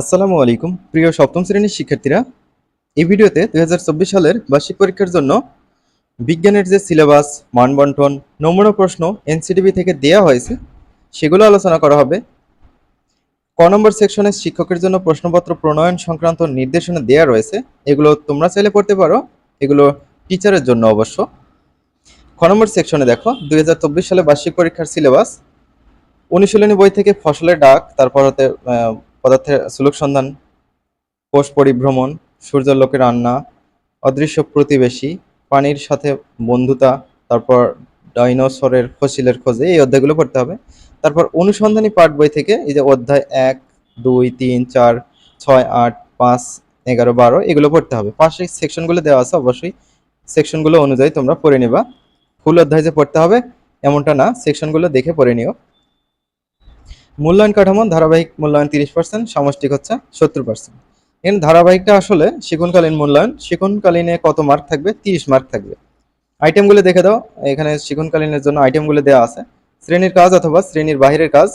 আসসালামু আলাইকুম। প্রিয় সপ্তম শ্রেণির শিক্ষার্থীরা, এই ভিডিওতে দুই হাজার চব্বিশ সালের বার্ষিক পরীক্ষার জন্য বিজ্ঞানের যে সিলেবাস, মানবন্টন, নমুনা প্রশ্ন, এনসিটিভি থেকে দেয়া হয়েছে, সেগুলো আলোচনা করা হবে। ক নম্বর সেকশনে শিক্ষকের জন্য প্রশ্নপত্র প্রণয়ন সংক্রান্ত নির্দেশনা দেয়া রয়েছে। এগুলো তোমরা চাইলে পড়তে পারো। এগুলো টিচারের জন্য অবশ্য। খ নম্বর সেকশনে দেখো দু হাজার চব্বিশ সালে বার্ষিক পরীক্ষার সিলেবাস, অনুশীলনী বই থেকে ফসলের ডাক, তারপর হতে পদার্থের সুলুক সন্ধান, কোষ পরিভ্রমণ সূর্যালোকে রান্না, অদৃশ্য প্রতিবেশী, পানির সাথে বন্ধুতা, তারপর ডাইনোসরের ফসিলের খোঁজে এই অধ্যায়গুলো পড়তে হবে। তারপর অনুসন্ধানী পাঠ বই থেকে এই যে অধ্যায় এক, দুই, তিন, চার, ছয়, আট, পাঁচ, এগারো, বারো, এগুলো পড়তে হবে। পাশে সেকশনগুলো দেওয়া আছে, অবশ্যই সেকশনগুলো অনুযায়ী তোমরা পড়ে নিবা। ফুল অধ্যায় যে পড়তে হবে, এমনটা না, সেকশনগুলো দেখে পড়ে নিও। মূল্যায়ন কাঠামো ধারাবাহিক মূল্যায়ন তিরিশ পার্সেন্ট সামষ্টিক হচ্ছে সত্তর পার্সেন্ট এখানে ধারাবাহিকটা আসলে শিক্ষণকালীন মূল্যায়ন শিক্ষণকালীনে কত মার্ক থাকবে? তিরিশ মার্ক থাকবে। আইটেমগুলো দেখে দাও। এখানে শিক্ষণকালীনের জন্য আইটেমগুলো দেওয়া আছে। শ্রেণির কাজ অথবা শ্রেণির বাহিরের কাজ।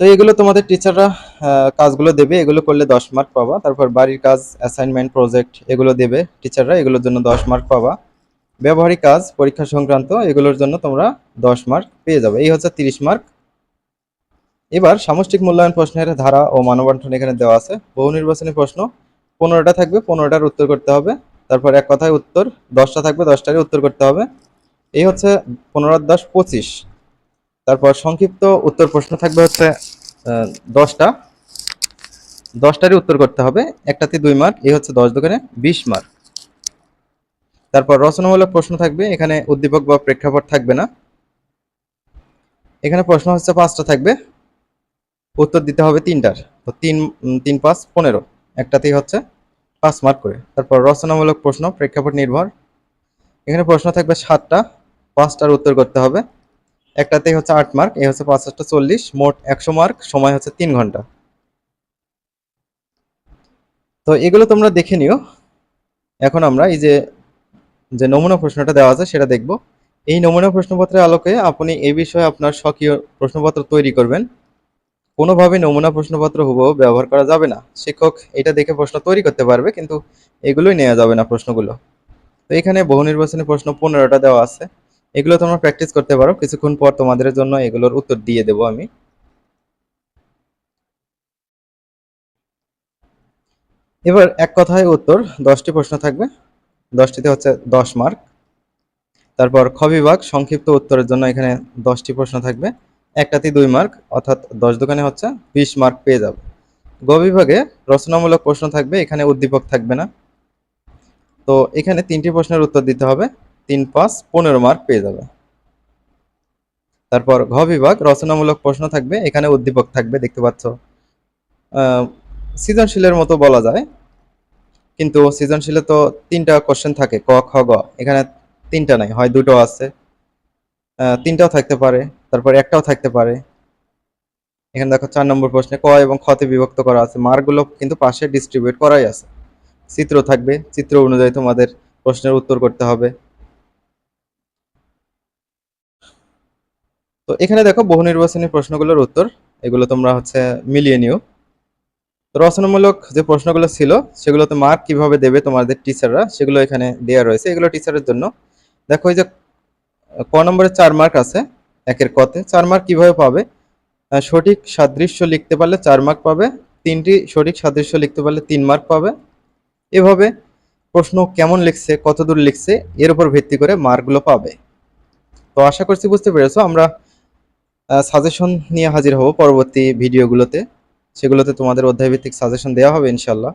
তো এগুলো তোমাদের টিচাররা কাজগুলো দেবে। এগুলো করলে দশ মার্ক পাবা। তারপর বাড়ির কাজ অ্যাসাইনমেন্ট প্রজেক্ট এগুলো দেবে টিচাররা এগুলোর জন্য দশ মার্ক পাবা। ব্যবহারিক কাজ, পরীক্ষা সংক্রান্ত, এগুলোর জন্য তোমরা দশ মার্ক পেয়ে যাবে। এই হচ্ছে তিরিশ মার্ক এবার সামষ্টিক মূল্যায়ন প্রশ্নের ধারা ও মানবন্টন এখানে দেওয়া আছে। বহু নির্বাচনী প্রশ্ন, পনেরোটা থাকবে, পনেরোটার উত্তর করতে হবে। তারপর এক কথায় উত্তর, দশটা থাকবে, দশটারই উত্তর করতে হবে। এই হচ্ছে পনেরো দশ পঁচিশ। তারপর সংক্ষিপ্ত উত্তর প্রশ্ন থাকবে হচ্ছে দশটা। দশটারই উত্তর করতে হবে, একটাতে দুই মার্ক, এই হচ্ছে দশ দোকানে বিশ মার্ক। তারপর রচনামূলক প্রশ্ন থাকবে, এখানে উদ্দীপক বা প্রেক্ষাপট থাকবে না। এখানে প্রশ্ন হচ্ছে পাঁচটা থাকবে। উত্তর দিতে হবে তিনটার। তো তিন তিন, পাঁচ, পনেরো। একটাতেই হচ্ছে পাঁচ মার্ক করে। তারপর রচনামূলক প্রশ্ন, প্রেক্ষাপট নির্ভর। এখানে প্রশ্ন থাকবে সাতটা, পাঁচটার উত্তর করতে হবে। একটাতেই হচ্ছে আট মার্ক এই হচ্ছে পাঁচ আটটা চল্লিশ। মোট একশো মার্ক সময় হচ্ছে তিন ঘণ্টা। তো এগুলো তোমরা দেখে নিও। এখন আমরা এই যে যে নমুনা প্রশ্নটা দেওয়া আছে সেটা দেখব। এই নমুনা প্রশ্নপত্রের আলোকে আপনি এই বিষয়ে আপনার স্বকীয় প্রশ্নপত্র তৈরি করবেন। কোনোভাবে নমুনা প্রশ্নপত্র হুবহু ব্যবহার করা যাবে না। শিক্ষক এটা দেখে প্রশ্ন তৈরি করতে পারবে, কিন্তু এগুলোই নেওয়া যাবে না প্রশ্নগুলো। তো এখানে বহু নির্বাচনী প্রশ্ন পনেরোটা দেওয়া আছে। এগুলো তোমরা প্র্যাকটিস করতে পারো। কিছুক্ষণ পর তোমাদের জন্য এগুলোর উত্তর দিয়ে দেবো আমি। এবার এক কথায় উত্তর। দশটি প্রশ্ন থাকবে। দশটিতে হচ্ছে দশ মার্ক। তারপর খ বিভাগ সংক্ষিপ্ত উত্তরের জন্য এখানে দশটি প্রশ্ন থাকবে। একটাতে দুই মার্ক অর্থাৎ দশ দোকানে হচ্ছে বিশ মার্ক পেয়ে যাবে। গ বিভাগে রচনামূলক প্রশ্ন থাকবে, এখানে উদ্দীপক থাকবে না। তো এখানে তিনটি প্রশ্নের উত্তর দিতে হবে, তিন পাঁচ পনেরো মার্ক পেয়ে যাবে। তারপর ঘ বিভাগ রচনামূলক প্রশ্ন থাকবে, এখানে উদ্দীপক থাকবে, দেখতে পাচ্ছ। সৃজনশীলের মতো বলা যায়, কিন্তু সৃজনশীলে তো তিনটা কোশ্চেন থাকে, ক, খ, গ, এখানে তিনটা নাই, হয় দুটো আছে। তিনটাও থাকতে পারে। তারপর একটাও থাকতে পারে। এখানে দেখো চার নম্বর প্রশ্নে ক এবং খতে বিভক্ত করা আছে। মার্কগুলো কিন্তু পাশে ডিস্ট্রিবিউট করাই আছে। চিত্র থাকবে। চিত্র অনুযায়ী তোমাদের প্রশ্নের উত্তর করতে হবে। তো এখানে দেখো বহু নির্বাচনী প্রশ্নগুলোর উত্তর। এগুলো তোমরা হচ্ছে মিলিয়ে নিও। রচনামূলক যে প্রশ্নগুলো ছিল, সেগুলোতে মার্ক কীভাবে দেবে তোমাদের টিচাররা সেগুলো এখানে দেওয়া রয়েছে। এগুলো টিচারের জন্য। দেখো এই যে, ক নম্বরে চার মার্ক আছে। একের কতে। চার মার্ক কীভাবে পাবে? সঠিক সাদৃশ্য লিখতে পারলে চার মার্ক পাবে। তিনটি সঠিক সাদৃশ্য লিখতে পারলে তিন মার্ক পাবে। এভাবে প্রশ্ন কেমন লিখছে, কতদূর লিখছে, এর উপর ভিত্তি করে মার্কগুলো পাবে। তো আশা করছি বুঝতে পেরেছ, আমরা সাজেশন নিয়ে হাজির হব পরবর্তী ভিডিওগুলোতে সেগুলোতে তোমাদের অধ্যায়ভিত্তিক সাজেশন দেওয়া হবে ইনশাল্লাহ